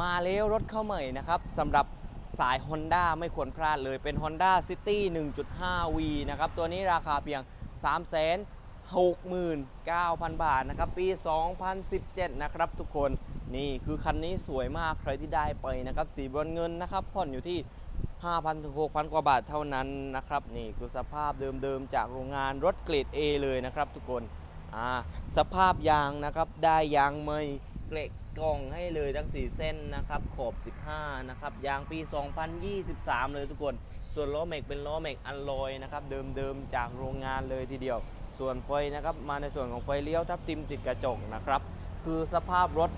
มาแล้วรถเข้าใหม่นะครับสำหรับสาย Honda ไม่ควรพลาดเลยเป็น Honda City 1.5V นะครับ ตัวนี้ราคาเพียง 369,000 บาทนะครับ ปี 2017 นะครับทุกคนนี่คือคันนี้สวยมากใครที่ได้ไปนะครับสีบรอนเงินนะครับ ผ่อนอยู่ที่ 5,000ถึง6,000 กว่าบาทเท่านั้นนะครับ นี่คือสภาพเดิมๆ จากโรงงานรถเกรด A เลยนะครับทุกคนอ่าสภาพยางนะครับได้ยางใหม่ เกล็ดกล่องให้เลยทั้ง 4 เส้นนะครับขอบ 15 นะครับยางปี 2023 เลยทุกคน ส่วนล้อแมกเป็นล้อแมกอัลลอยนะครับเดิมๆจากโรงงานเลยทีเดียว ส่วนไฟนะครับมาในส่วนของไฟเลี้ยวทับทิมติดกระจกนะครับคือสภาพรถ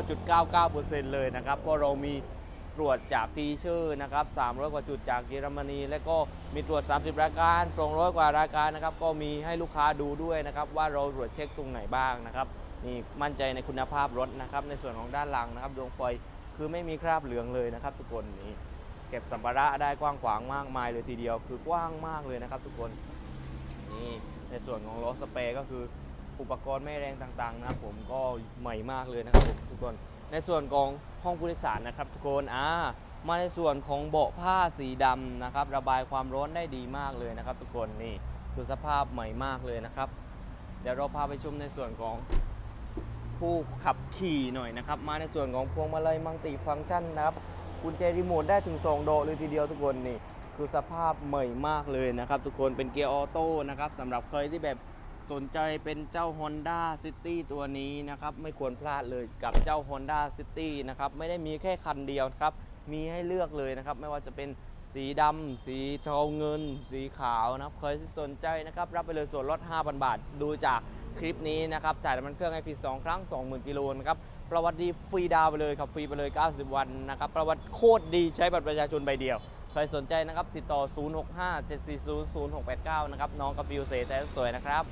99.99%เลยนะครับเพราะเรามีตรวจจากทีเชอร์นะครับ 300 กว่าจุดจากเยอรมนี และก็มีตรวจ 30 รายการ 200 กว่ารายการนะครับ ก็มีให้ลูกค้าดูด้วยนะครับ ว่าเราตรวจเช็คตรงไหนบ้างนะครับ นี่มั่นใจในคุณภาพรถนะครับ ในส่วนของด้านหลังนะครับดวงไฟคือไม่มีคราบเหลืองเลยนะครับ ทุกคนนี่เก็บสัมภาระได้กว้างขวางมากมายเลยทีเดียว คือกว้างมากเลยนะครับ ทุกคนนี่ในส่วนของรถสเปรย์ก็คืออุปกรณ์ไม่แรงต่างๆนะครับผมก็ใหม่มากเลยนะครับผมทุกคนในส่วนของห้องผู้โดยสารนะครับ ทุกคนอ่ามาในส่วนของเบาะผ้าสีดำนะครับ ระบายความร้อนได้ดีมากเลยนะครับ ทุกคนนี่คือสภาพใหม่มากเลยนะครับ เดี๋ยวเราพาไปชมในส่วนของ ผู้ขับขี่หน่อยนะครับ มาในส่วนของพวงมาลัยมัลติฟังก์ชันนะครับกุญแจรีโมทได้ถึง 2 โดเลยทีเดียวทุกคนนี่คือสภาพใหม่มากเลยนะครับทุกคนเป็นเกียร์ออโต้นะครับสำหรับใครที่แบบสนใจเป็นเจ้า Honda City ตัวนี้นะครับ ไม่ควรพลาดเลยกับเจ้า Honda City นะครับ ไม่ได้มีแค่คันเดียวนะครับ มีให้เลือกเลยนะครับ ไม่ว่าจะเป็นสีดำสีทองเงิน สีขาวนะครับใครที่สนใจนะครับ รับไปเลยส่วนลด 5,000 บาท ดูจาก คลิปนี้นะครับจ่ายน้ำมันเครื่องให้ฟรี2 ครั้ง 20,000กิโลนะครับประวัติดีฟรีดาวไปเลยครับฟรีไปเลย 90 วันนะครับประวัติโคตรดีใช้บัตรประชาชนใบเดียวใครสนใจนะครับติดต่อ 065 740 0689 นะครับน้องกับฟิวเซแท้สวยนะครับ